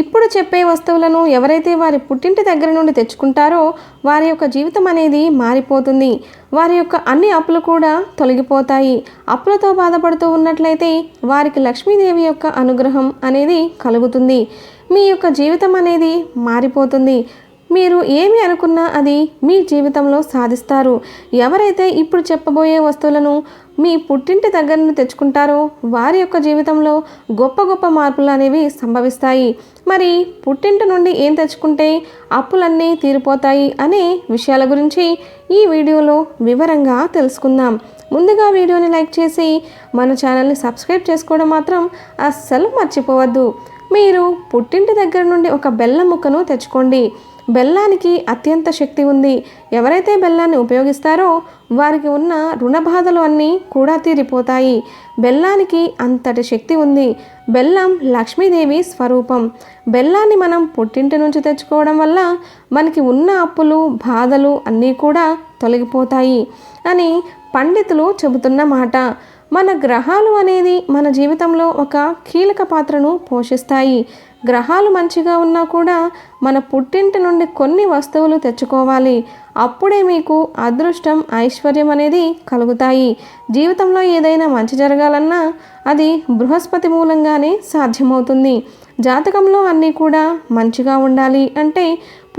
ఇప్పుడు చెప్పే వస్తువులను ఎవరైతే వారి పుట్టింటి దగ్గర నుండి తెచ్చుకుంటారో వారి యొక్క జీవితం అనేది మారిపోతుంది. వారి యొక్క అన్ని అప్పులు కూడా తొలగిపోతాయి. అప్పులతో బాధపడుతూ ఉన్నట్లయితే వారికి లక్ష్మీదేవి యొక్క అనుగ్రహం అనేది కలుగుతుంది. మీ యొక్క జీవితం అనేది మారిపోతుంది. మీరు ఏమి అనుకున్నా అది మీ జీవితంలో సాధిస్తారు. ఎవరైతే ఇప్పుడు చెప్పబోయే వస్తువులను మీ పుట్టింటి దగ్గరను తెచ్చుకుంటారో వారి యొక్క జీవితంలో గొప్ప గొప్ప మార్పులు అనేవి సంభవిస్తాయి. మరి పుట్టింటి నుండి ఏం తెచ్చుకుంటే అప్పులన్నీ తీరిపోతాయి అనే విషయాల గురించి ఈ వీడియోలో వివరంగా తెలుసుకుందాం. ముందుగా వీడియోని లైక్ చేసి మన ఛానల్ని సబ్స్క్రైబ్ చేసుకోవడం మాత్రం అస్సలు మర్చిపోవద్దు. మీరు పుట్టింటి దగ్గర నుండి ఒక బెల్లం ముక్కను తెచ్చుకోండి. బెల్లానికి అత్యంత శక్తి ఉంది. ఎవరైతే బెల్లాన్ని ఉపయోగిస్తారో వారికి ఉన్న రుణ బాధలు అన్నీ కూడా తీరిపోతాయి. బెల్లానికి అంతటి శక్తి ఉంది. బెల్లం లక్ష్మీదేవి స్వరూపం. బెల్లాన్ని మనం పుట్టింటి నుంచి తెచ్చుకోవడం వల్ల మనకి ఉన్న అప్పులు బాధలు అన్నీ కూడా తొలగిపోతాయి అని పండితులు చెబుతున్న మాట. మన గ్రహాలు అనేది మన జీవితంలో ఒక కీలక పాత్రను పోషిస్తాయి. గ్రహాలు మంచిగా ఉన్నా కూడా మన పుట్టింటి నుండి కొన్ని వస్తువులు తెచ్చుకోవాలి. అప్పుడే మీకు అదృష్టం ఐశ్వర్యం అనేది కలుగుతాయి. జీవితంలో ఏదైనా మంచి జరగాలన్నా అది బృహస్పతి మూలంగానే సాధ్యమవుతుంది. జాతకంలో అన్నీ కూడా మంచిగా ఉండాలి అంటే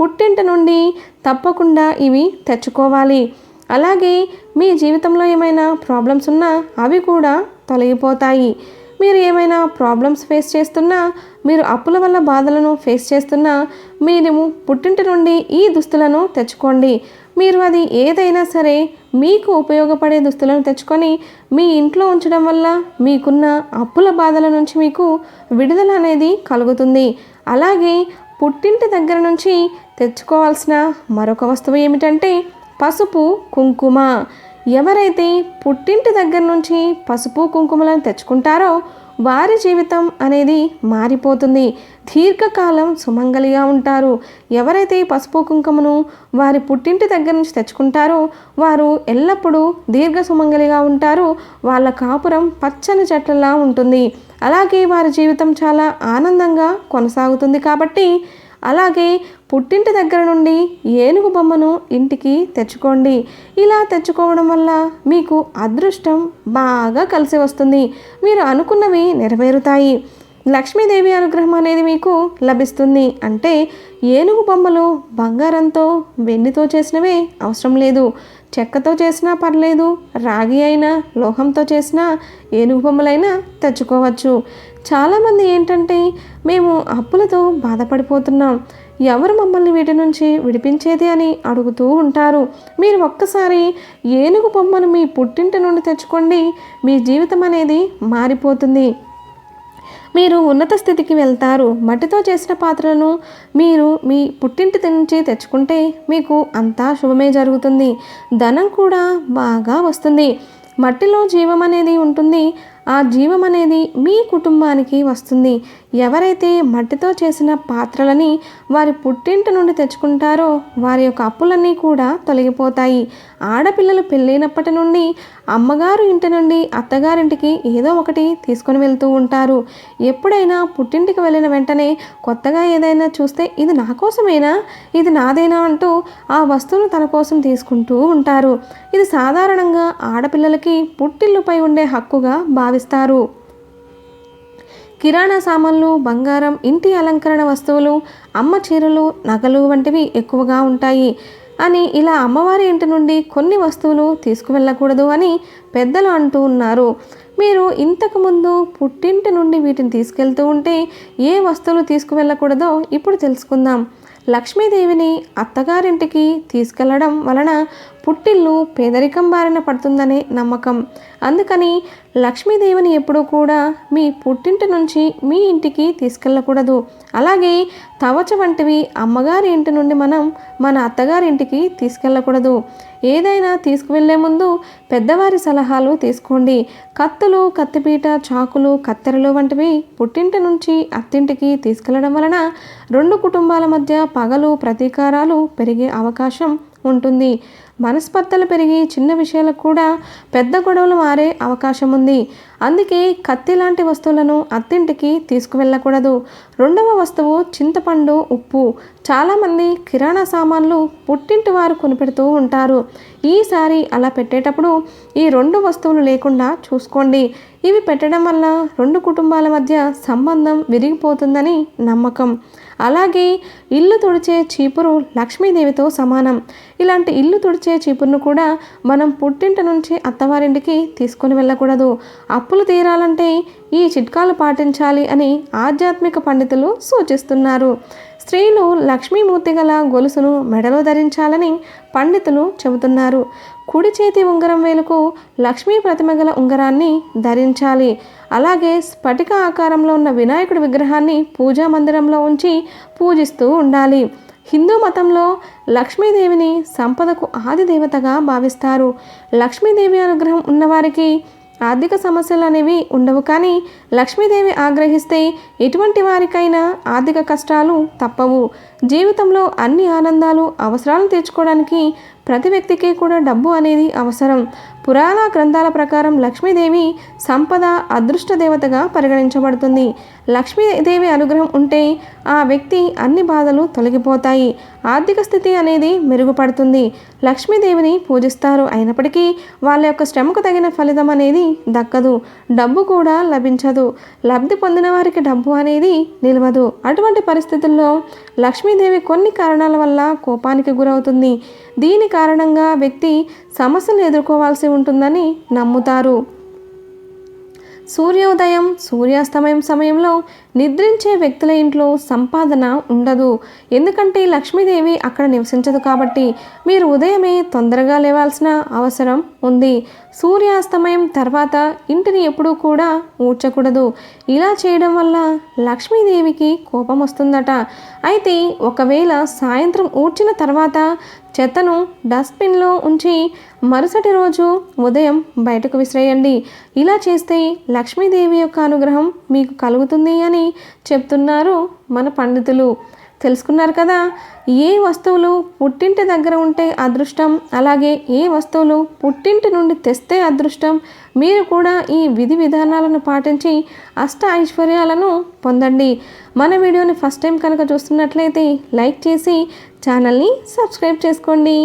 పుట్టింటి నుండి తప్పకుండా ఇవి తెచ్చుకోవాలి. అలాగే మీ జీవితంలో ఏమైనా ప్రాబ్లమ్స్ ఉన్నా అవి కూడా తొలగిపోతాయి. మీరు ఏమైనా ప్రాబ్లమ్స్ ఫేస్ చేస్తున్నా మీరు అప్పుల వల్ల బాధలను ఫేస్ చేస్తున్నా మీరు పుట్టింటి నుండి ఈ దుస్తులను తెచ్చుకోండి. మీరు అది ఏదైనా సరే మీకు ఉపయోగపడే దుస్తులను తెచ్చుకొని మీ ఇంట్లో ఉంచడం వల్ల మీకున్న అప్పుల బాధల నుంచి మీకు విడుదల అనేది కలుగుతుంది. అలాగే పుట్టింటి దగ్గర నుంచి తెచ్చుకోవాల్సిన మరొక వస్తువు ఏమిటంటే పసుపు కుంకుమ. ఎవరైతే పుట్టింటి దగ్గర నుంచి పసుపు కుంకుమలను తెచ్చుకుంటారో వారి జీవితం అనేది మారిపోతుంది. దీర్ఘకాలం సుమంగలిగా ఉంటారు. ఎవరైతే పసుపు కుంకుమను వారి పుట్టింటి దగ్గర నుంచి తెచ్చుకుంటారో వారు ఎల్లప్పుడూ దీర్ఘ సుమంగలిగా ఉంటారు. వాళ్ళ కాపురం పచ్చని చెట్లలా ఉంటుంది. అలాగే వారి జీవితం చాలా ఆనందంగా కొనసాగుతుంది కాబట్టి అలాగే పుట్టింటి దగ్గర నుండి ఏనుగు బొమ్మను ఇంటికి తెచ్చుకోండి. ఇలా తెచ్చుకోవడం వల్ల మీకు అదృష్టం బాగా కలిసి వస్తుంది. మీరు అనుకున్నవి నెరవేరుతాయి. లక్ష్మీదేవి అనుగ్రహం అనేది మీకు లభిస్తుంది. అంటే ఏనుగు బొమ్మలు బంగారంతో వెండితో చేసినవే అవసరం లేదు. చెక్కతో చేసినా పర్లేదు రాగి అయినా లోహంతో చేసినా ఏనుగు బొమ్మలైనా తెచ్చుకోవచ్చు. చాలామంది ఏంటంటే మేము అప్పులతో బాధపడిపోతున్నాం. ఎవరు మమ్మల్ని వీటి నుంచి విడిపించేది అని అడుగుతూ ఉంటారు. మీరు ఒక్కసారి ఏనుగు బొమ్మను మీ పుట్టింటి నుండి తెచ్చుకోండి. మీ జీవితం అనేది మారిపోతుంది. మీరు ఉన్నత స్థితికి వెళ్తారు. మట్టితో చేసిన పాత్రలను మీరు మీ పుట్టింటి నుంచి తెచ్చుకుంటే మీకు అంతా శుభమే జరుగుతుంది. ధనం కూడా బాగా వస్తుంది. మట్టిలో జీవం అనేది ఉంటుంది. ఆ జీవం అనేది మీ కుటుంబానికి వస్తుంది. ఎవరైతే మట్టితో చేసిన పాత్రలని వారి పుట్టింటి నుండి తెచ్చుకుంటారో వారి యొక్క అప్పులన్నీ కూడా తొలగిపోతాయి. ఆడపిల్లలు పెళ్ళైనప్పటి నుండి అమ్మగారు ఇంటి నుండి అత్తగారింటికి ఏదో ఒకటి తీసుకొని వెళ్తూ ఉంటారు. ఎప్పుడైనా పుట్టింటికి వెళ్ళిన వెంటనే కొత్తగా ఏదైనా చూస్తే ఇది నా కోసమేనా? ఇది నాదేనా? అంటూ ఆ వస్తువును తన కోసం తీసుకుంటూ ఉంటారు. ఇది సాధారణంగా ఆడపిల్లలకి పుట్టిల్లుపై ఉండే హక్కుగా భావి భావిస్తారు కిరాణా సామాన్లు బంగారం ఇంటి అలంకరణ వస్తువులు అమ్మ చీరలు నగలు వంటివి ఎక్కువగా ఉంటాయి. అని ఇలా అమ్మవారి ఇంటి నుండి కొన్ని వస్తువులు తీసుకువెళ్ళకూడదు అని పెద్దలు అంటూ ఉన్నారు. మీరు ఇంతకుముందు పుట్టింటి నుండి వీటిని తీసుకెళ్తూ ఉంటే ఏ వస్తువులు తీసుకువెళ్ళకూడదో ఇప్పుడు తెలుసుకుందాం. లక్ష్మీదేవిని అత్తగారింటికి తీసుకెళ్ళడం వలన పుట్టిల్లు పేదరికం బారిన పడుతుందనే నమ్మకం. అందుకని లక్ష్మీదేవిని ఎప్పుడూ కూడా మీ పుట్టింటి నుంచి మీ ఇంటికి తీసుకెళ్ళకూడదు. అలాగే తవచ వంటివి అమ్మగారి ఇంటి నుండి మనం మన అత్తగారి ఇంటికి తీసుకెళ్ళకూడదు. ఏదైనా తీసుకువెళ్ళే ముందు పెద్దవారి సలహాలు తీసుకోండి. కత్తులు కత్తిపీట చాకులు కత్తెరలు వంటివి పుట్టింటి నుంచి అత్తింటికి తీసుకెళ్ళడం వలన రెండు కుటుంబాల మధ్య పగలు ప్రతీకారాలు పెరిగే అవకాశం ఉంటుంది. మనస్పర్ధలు పెరిగి చిన్న విషయాలకు కూడా పెద్ద గొడవలు మారే అవకాశం ఉంది అందుకే కత్తి లాంటి వస్తువులను అత్తింటికి తీసుకువెళ్ళకూడదు. రెండవ వస్తువు చింతపండు ఉప్పు. చాలామంది కిరాణా సామాన్లు పుట్టింటి వారు కొనిపెడుతూ ఉంటారు. ఈసారి అలా పెట్టేటప్పుడు ఈ రెండు వస్తువులు లేకుండా చూసుకోండి. ఇవి పెట్టడం వల్ల రెండు కుటుంబాల మధ్య సంబంధం విరిగిపోతుందని నమ్మకం. అలాగే ఇల్లు తుడిచే చీపురు లక్ష్మీదేవితో సమానం. ఇలాంటి ఇల్లు తుడిచే చీపురును కూడా మనం పుట్టింటి నుంచి అత్తవారింటికి తీసుకొని వెళ్ళకూడదు. అప్పులు తీరాలంటే ఈ చిట్కాలు పాటించాలి అని ఆధ్యాత్మిక పండితులు సూచిస్తున్నారు. స్త్రీలు లక్ష్మీమూర్తి గల గొలుసును మెడలో ధరించాలని పండితులు చెబుతున్నారు. కుడి చేతి ఉంగరం వేలుకు లక్ష్మీ ప్రతిమ గల ఉంగరాన్ని ధరించాలి. అలాగే స్ఫటిక ఆకారంలో ఉన్న వినాయకుడి విగ్రహాన్ని పూజా మందిరంలో ఉంచి పూజిస్తూ ఉండాలి. హిందూ మతంలో లక్ష్మీదేవిని సంపదకు ఆది దేవతగా భావిస్తారు. లక్ష్మీదేవి అనుగ్రహం ఉన్నవారికి ఆర్థిక సమస్యలు అనేవి ఉండవు. కానీ లక్ష్మీదేవి ఆగ్రహిస్తే ఎటువంటి వారికైనా ఆర్థిక కష్టాలు తప్పవు. జీవితంలో అన్ని ఆనందాలు అవసరాలను తీర్చుకోవడానికి ప్రతి వ్యక్తికి కూడా డబ్బు అనేది అవసరం. పురాణ గ్రంథాల ప్రకారం లక్ష్మీదేవి సంపద అదృష్ట దేవతగా పరిగణించబడుతుంది. లక్ష్మీదేవి అనుగ్రహం ఉంటే ఆ వ్యక్తి అన్ని బాధలు తొలగిపోతాయి. ఆర్థిక స్థితి అనేది మెరుగుపడుతుంది. లక్ష్మీదేవిని పూజిస్తారు. అయినప్పటికీ వాళ్ళ యొక్క శ్రమకు తగిన ఫలితం అనేది దక్కదు. డబ్బు కూడా లభించదు. లబ్ధి పొందిన వారికి డబ్బు అనేది నిలవదు. అటువంటి పరిస్థితుల్లో లక్ష్మీదేవి కొన్ని కారణాల వల్ల కోపానికి గురవుతుంది. దీని కారణంగా వ్యక్తి సమస్యలు ఎదుర్కోవాల్సి ఉంటుందని నమ్ముతారు. సూర్యోదయం సూర్యాస్తమయం సమయంలో నిద్రించే వ్యక్తుల ఇంట్లో సంపాదన ఉండదు. ఎందుకంటే లక్ష్మీదేవి అక్కడ నివసించదు కాబట్టి మీరు ఉదయమే తొందరగా లేవాల్సిన అవసరం ఉంది. సూర్యాస్తమయం తర్వాత ఇంటిని ఎప్పుడూ కూడా ఊడ్చకూడదు. ఇలా చేయడం వల్ల లక్ష్మీదేవికి కోపం వస్తుందట. అయితే ఒకవేళ సాయంత్రం ఊడ్చిన తర్వాత చెత్తను డస్ట్బిన్లో ఉంచి మరుసటి రోజు ఉదయం బయటకు విసిరేయండి. ఇలా చేస్తే లక్ష్మీదేవి యొక్క అనుగ్రహం మీకు కలుగుతుంది అని చెప్తున్నారు మన పండితులు. తెలుసుకున్నారు కదా ఏ వస్తువులు పుట్టింటి దగ్గర ఉంటే అదృష్టం అలాగే ఏ వస్తువులు పుట్టింటి నుండి తెస్తే అదృష్టం మీరు కూడా ఈ విధి విధానాలను పాటించి అష్ట ఐశ్వర్యాలను పొందండి. మన వీడియోని ఫస్ట్ టైం కనుక చూస్తున్నట్లయితే లైక్ చేసి ఛానల్ని సబ్స్క్రైబ్ చేసుకోండి.